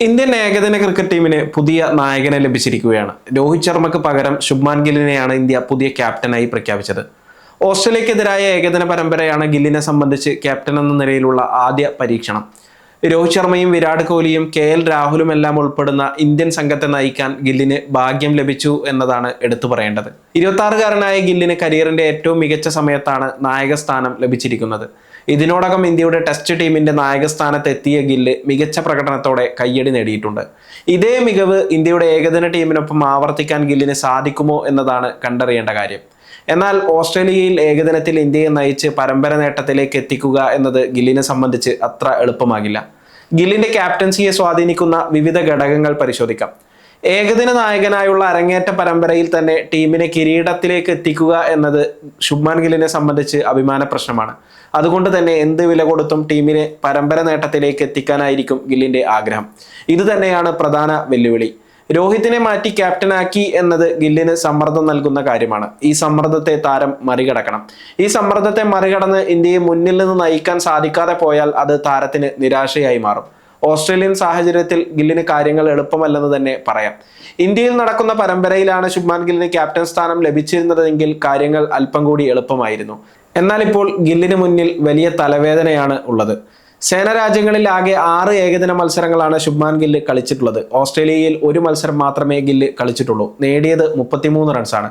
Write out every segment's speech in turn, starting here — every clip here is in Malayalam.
ഇന്ത്യൻ ഏകദിന ക്രിക്കറ്റ് ടീമിന് പുതിയ നായകനെ ലഭിച്ചിരിക്കുകയാണ്. രോഹിത് ശർമ്മക്ക് പകരം ശുഭ്മാൻ ഗില്ലിനെയാണ് ഇന്ത്യ പുതിയ ക്യാപ്റ്റനായി പ്രഖ്യാപിച്ചത്. ഓസ്ട്രേലിയക്കെതിരായ ഏകദിന പരമ്പരയാണ് ഗില്ലിനെ സംബന്ധിച്ച് ക്യാപ്റ്റൻ എന്ന നിലയിലുള്ള ആദ്യ പരീക്ഷണം. രോഹിത് ശർമ്മയും വിരാട് കോഹ്ലിയും കെ എൽ രാഹുലും എല്ലാം ഉൾപ്പെടുന്ന ഇന്ത്യൻ സംഘത്തെ നയിക്കാൻ ഗില്ലിന് ഭാഗ്യം ലഭിച്ചു എന്നതാണ് എടുത്തു പറയേണ്ടത്. ഇരുപത്തി ഗില്ലിന് കരിയറിന്റെ ഏറ്റവും മികച്ച സമയത്താണ് നായകസ്ഥാനം ലഭിച്ചിരിക്കുന്നത്. ഇതിനോടകം ഇന്ത്യയുടെ ടെസ്റ്റ് ടീമിന്റെ നായകസ്ഥാനത്ത് എത്തിയ ഗില്ല് മികച്ച പ്രകടനത്തോടെ കയ്യടി നേടിയിട്ടുണ്ട്. ഇതേ മികവ് ഇന്ത്യയുടെ ഏകദിന ടീമിനൊപ്പം ആവർത്തിക്കാൻ ഗില്ലിന് സാധിക്കുമോ എന്നതാണ് കണ്ടറിയേണ്ട കാര്യം. എന്നാൽ ഓസ്ട്രേലിയയിൽ ഏകദിനത്തിൽ ഇന്ത്യയെ നയിച്ച് പരമ്പര നേട്ടത്തിലേക്ക് എത്തിക്കുക എന്നത് ഗില്ലിനെ സംബന്ധിച്ച് അത്ര എളുപ്പമാകില്ല. ഗില്ലിന്റെ ക്യാപ്റ്റൻസിയെ സ്വാധീനിക്കുന്ന വിവിധ ഘടകങ്ങൾ പരിശോധിക്കാം. ഏകദിന നായകനായുള്ള അരങ്ങേറ്റ പരമ്പരയിൽ തന്നെ ടീമിനെ കിരീടത്തിലേക്ക് എത്തിക്കുക എന്നത് ശുഭ്മാൻ ഗില്ലിനെ സംബന്ധിച്ച് അഭിമാന പ്രശ്നമാണ്. അതുകൊണ്ട് തന്നെ എന്ത് വില കൊടുത്തും ടീമിനെ പരമ്പര നേട്ടത്തിലേക്ക് എത്തിക്കാനായിരിക്കും ഗില്ലിന്റെ ആഗ്രഹം. ഇതുതന്നെയാണ് പ്രധാന വെല്ലുവിളി. രോഹിത്തിനെ മാറ്റി ക്യാപ്റ്റനാക്കി എന്നത് ഗില്ലിന് സമ്മർദ്ദം നൽകുന്ന കാര്യമാണ്. ഈ സമ്മർദ്ദത്തെ താരം മറികടക്കണം. ഈ സമ്മർദ്ദത്തെ മറികടന്ന് ഇന്ത്യയെ മുന്നിൽ നിന്ന് നയിക്കാൻ സാധിക്കാതെ പോയാൽ അത് താരത്തിന് നിരാശയായി മാറും. ഓസ്ട്രേലിയൻ സാഹചര്യത്തിൽ ഗില്ലിന് കാര്യങ്ങൾ എളുപ്പമല്ലെന്ന് തന്നെ പറയാം. ഇന്ത്യയിൽ നടക്കുന്ന പരമ്പരയിലാണ് ശുഭ്മാൻ ഗില്ലിന് ക്യാപ്റ്റൻ സ്ഥാനം ലഭിച്ചിരുന്നതെങ്കിൽ കാര്യങ്ങൾ അല്പം കൂടി എളുപ്പമായിരുന്നു. എന്നാൽ ഇപ്പോൾ ഗില്ലിന് മുന്നിൽ വലിയ തലവേദനയാണ് ഉള്ളത്. സേന രാജ്യങ്ങളിൽ ആകെ ആറ് ഏകദിന മത്സരങ്ങളാണ് ശുഭ്മാൻ ഗില്ല് കളിച്ചിട്ടുള്ളത്. ഓസ്ട്രേലിയയിൽ ഒരു മത്സരം മാത്രമേ ഗില്ല് കളിച്ചിട്ടുള്ളൂ. നേടിയത് മുപ്പത്തിമൂന്ന് റൺസാണ്.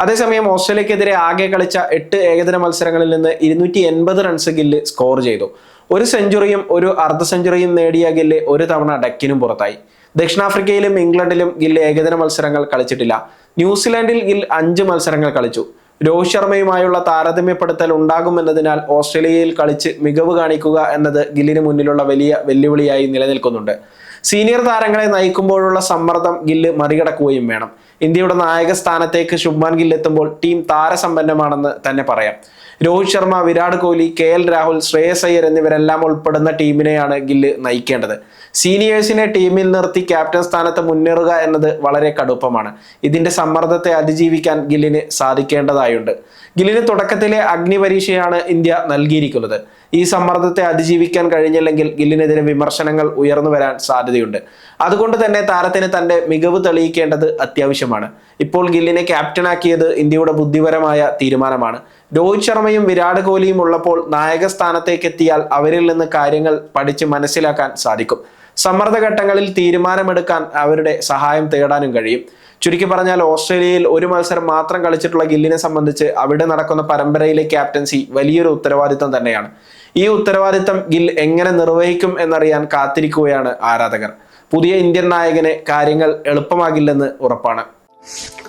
അതേസമയം ഓസ്ട്രേലിയക്കെതിരെ ആകെ കളിച്ച എട്ട് ഏകദിന മത്സരങ്ങളിൽ നിന്ന് ഇരുന്നൂറ്റി റൺസ് ഗില്ല് സ്കോർ ചെയ്തു. ഒരു സെഞ്ചുറിയും ഒരു അർദ്ധ സെഞ്ചുറിയും നേടിയ ഗില്ല് ഒരു തവണ ഡക്കിനും പുറത്തായി. ദക്ഷിണാഫ്രിക്കയിലും ഇംഗ്ലണ്ടിലും ഗില്ല് ഏകദിന മത്സരങ്ങൾ കളിച്ചിട്ടില്ല. ന്യൂസിലാൻഡിൽ ഗിൽ അഞ്ച് മത്സരങ്ങൾ കളിച്ചു. രോഹിത് ശർമ്മയുമായുള്ള താരതമ്യപ്പെടുത്തൽ ഉണ്ടാകുമെന്നതിനാൽ ഓസ്ട്രേലിയയിൽ കളിച്ച് മികവ് കാണിക്കുക എന്നത് ഗില്ലിന് മുന്നിലുള്ള വലിയ വെല്ലുവിളിയായി നിലനിൽക്കുന്നുണ്ട്. സീനിയർ താരങ്ങളെ നയിക്കുമ്പോഴുള്ള സമ്മർദ്ദം ഗില്ല് മറികടക്കുകയും വേണം. ഇന്ത്യയുടെ നായക സ്ഥാനത്തേക്ക് ശുഭ്മാൻ ഗിൽ എത്തുമ്പോൾ ടീം താരസമ്പന്നമാണെന്ന് തന്നെ പറയാം. രോഹിത് ശർമ്മ വിരാട് കോഹ്ലി കെ എൽ രാഹുൽ ശ്രേയസ് അയ്യർ എന്നിവരെല്ലാം ഉൾപ്പെടുന്ന ടീമിനെയാണ് ഗില്ല് നയിക്കേണ്ടത്. സീനിയേഴ്സിനെ ടീമിൽ നിർത്തി ക്യാപ്റ്റൻ സ്ഥാനത്ത് മുന്നേറുക എന്നത് വളരെ കടുപ്പമാണ്. ഇതിന്റെ സമ്മർദ്ദത്തെ അതിജീവിക്കാൻ ഗില്ലിന് സാധിക്കേണ്ടതായുണ്ട്. ഗില്ലിന് തുടക്കത്തിലെ അഗ്നി പരീക്ഷയാണ് ഇന്ത്യ നൽകിയിരിക്കുന്നത്. ഈ സമ്മർദ്ദത്തെ അതിജീവിക്കാൻ കഴിഞ്ഞില്ലെങ്കിൽ ഗില്ലിനെതിരെ വിമർശനങ്ങൾ ഉയർന്നു വരാൻ സാധ്യതയുണ്ട്. അതുകൊണ്ട് തന്നെ താരത്തിന് തന്റെ മികവ് തെളിയിക്കേണ്ടത് അത്യാവശ്യമാണ്. ഇപ്പോൾ ഗില്ലിനെ ക്യാപ്റ്റനാക്കിയത് ഇന്ത്യയുടെ ബുദ്ധിപരമായ തീരുമാനമാണ്. രോഹിത് ശർമ്മയും വിരാട് കോഹ്ലിയും ഉള്ളപ്പോൾ നായക സ്ഥാനത്തേക്ക് എത്തിയാൽ അവരിൽ നിന്ന് കാര്യങ്ങൾ പഠിച്ച് മനസ്സിലാക്കാൻ സാധിക്കും. സമ്മർദ്ദ ഘട്ടങ്ങളിൽ തീരുമാനമെടുക്കാൻ അവരുടെ സഹായം തേടാനും കഴിയും. ചുരുക്കി പറഞ്ഞാൽ ഓസ്ട്രേലിയയിൽ ഒരു മത്സരം മാത്രം കളിച്ചിട്ടുള്ള ഗില്ലിനെ സംബന്ധിച്ച് അവിടെ നടക്കുന്ന പരമ്പരയിലെ ക്യാപ്റ്റൻസി വലിയൊരു ഉത്തരവാദിത്തം തന്നെയാണ്. ഈ ഉത്തരവാദിത്തം ഗിൽ എങ്ങനെ നിർവഹിക്കും എന്നറിയാൻ കാത്തിരിക്കുകയാണ് ആരാധകർ. പുതിയ ഇന്ത്യൻ നായകന് കാര്യങ്ങൾ എളുപ്പമാകില്ലെന്ന് ഉറപ്പാണ്. Sky.